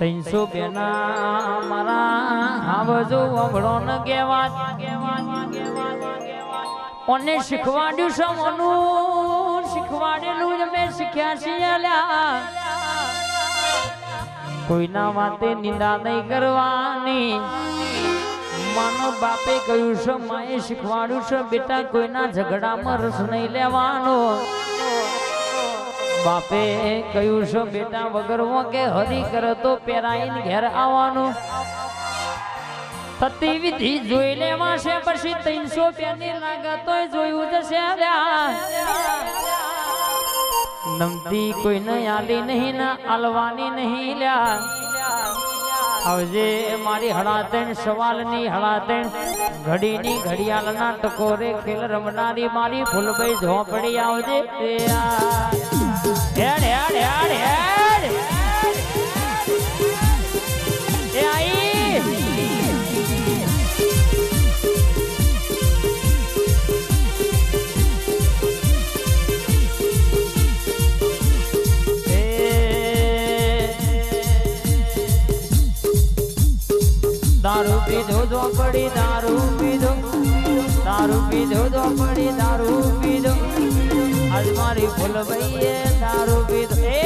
ત્રણસો બેના, મારા આવજો અભળો ન કહેવા. ઓને શીખવાડ્યું છે મનું શીખવાડેલું જ મેં શીખ્યા છીએ લ્યા કોઈના વાતે નિંદા નહીં કરવાની. માનો બાપે કહ્યું છે, માએ શીખવાડ્યું છે, બેટા, કોઈના ઝઘડામાં રસ નહીં લેવાનો. બાપે કહ્યું છે, બેટા વગર કે હરી કરો તો પેરાઈને ઘેર આવવાનું થતી વિધિ જોઈ લેવા છે, પછી ત્રણસો પેની લાગતો જોયું જશે. નમતી કોઈને આલી નહીં, ને આલવાની નહીં લ્યા આવજે મારી હળાતેણ, સવાલની હળાતેણ ઘડીની ઘડિયાળના ટકોરે ખેલ રમનારી મારી ફૂલભાઈ ઝોપડી આવજે. હેડ હેડ હેડ હેડ એ આઈ દારૂ પીધો ઝોપડી દારૂ પીધો દારૂ પીધો ઝોપડી દારૂ પીધો આજ મારી ફૂલભાઈએ દારૂ પીધો એ!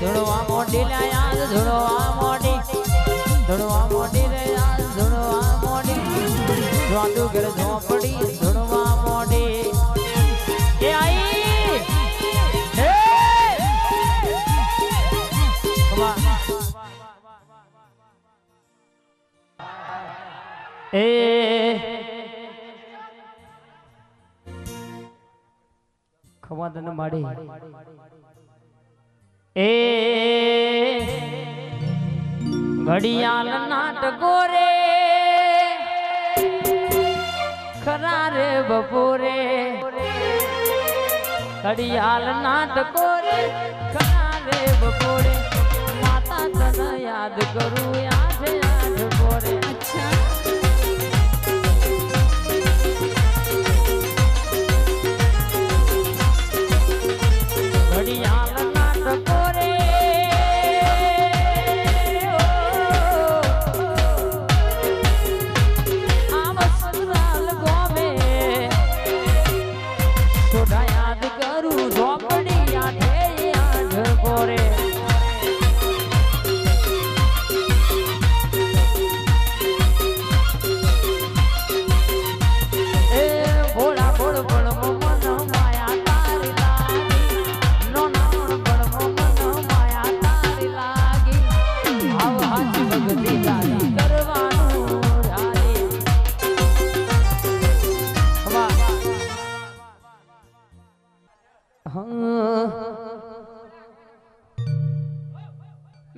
ધૂળવા મોઢી લે યાદ ધૂળવા મોઢી. ધૂળવા મોઢી લે યાદ ધૂળવા મોઢી. દ્વાદુ ઘર ઝોપડી ધૂળવા મોઢી. એ. ખવાદન માડી. એ. ઘડિયાળ નાટકો રે ખરા રે બપોરે. ઘડિયાળ નાટકો રે ખરા રે બપોરે. માતા તને યાદ કરું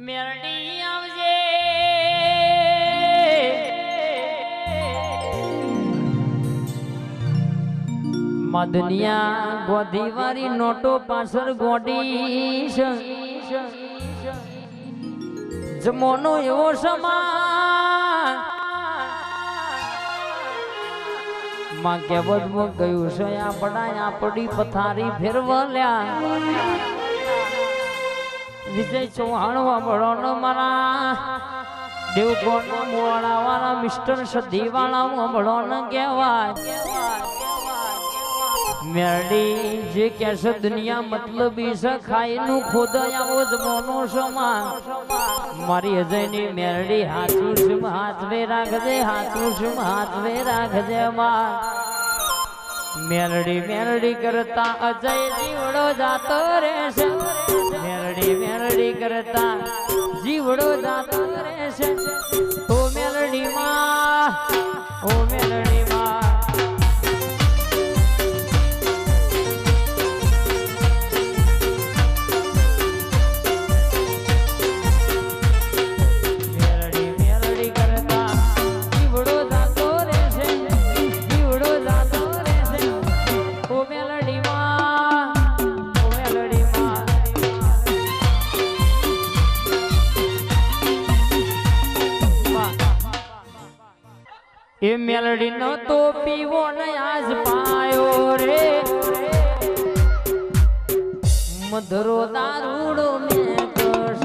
મેરડી આવજે. મદનિયા ગોધીવારી નોટો પાછળ ગોડી. જમોનો એવો સમા માં કેવતમાં ગયું છે? આપણા આપણી પથારી ફેરવલ્યા. વિજય ચૌહાણ વાળો મારા દેવગોન મોવાળા વાળા મિસ્ટર સધી વાળા વાળો ન કહેવાય. મેરડી જે કહેશે દુનિયા મતલબી છે ખાઈ નું ખોદાય આવો જ મોનો સમા મારી અજયની મેરડી હાથું શું હાથવે રાખજે, હાથું શું હાથવે રાખજે માં મેરડી મેરડી કરતા અજય જીવડો જાતો રહેશે. મેરડી વેરડી કરતા જીવડો જાતો રહેશે ઓ એ મેલડી નો તો પીવો ને આજ પાયો રે. મધરો દારૂડો મે કશ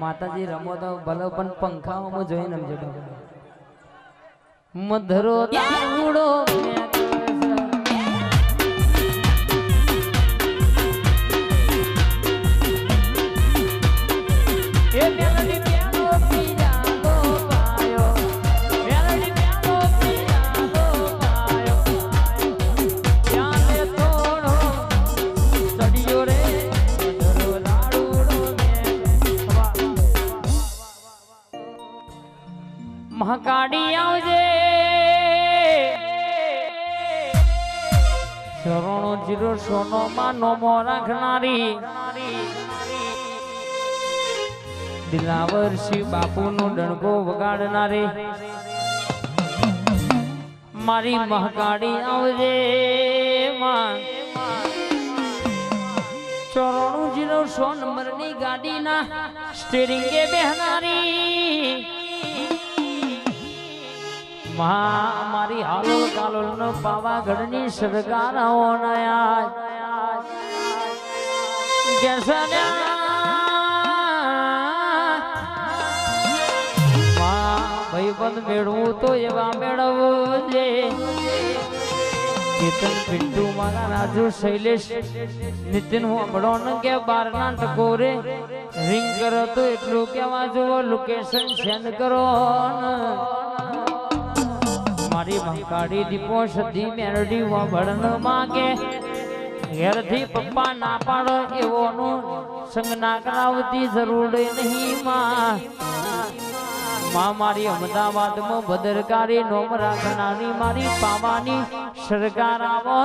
માતાજી રમો તો ભલે પણ પંખાઓમાં જોઈને બાબા. મધરો દારૂડો શરણો જીરો સોનો માં નોમો રાખનારી. દિલાવર શિવ બાપુનો ડણકો વગાડનારી. મારી મહાકાળી આવજે માં. ચરણો જીરો સો નંબરની ગાડીના સ્ટેરિંગે બેહનારી. મારી હાલોલ કાલોલ નો પાવાગઢની સરકાર ભાઈબંધ મેળવું તો એવા મેળવવું જે કેતન પિન્ટુ મારા રાજુ શૈલેષ નિતિન હું હમણો ને કે બાર ના ટકોરે રિંગ કરો તો એટલું કેવા જુઓ લોકેશન સેન્ડ કરો. મારી દીપો સધી મેરડી વળન માગે. ઘેરથી પપ્પા ના પાડો એવોનું સંગ ના કરાવતી જરૂર નહીં માં. માં મારી અમદાવાદમાં ભદ્રકારી નોમ રાખનારી મારી પાવાની સરકાર આવો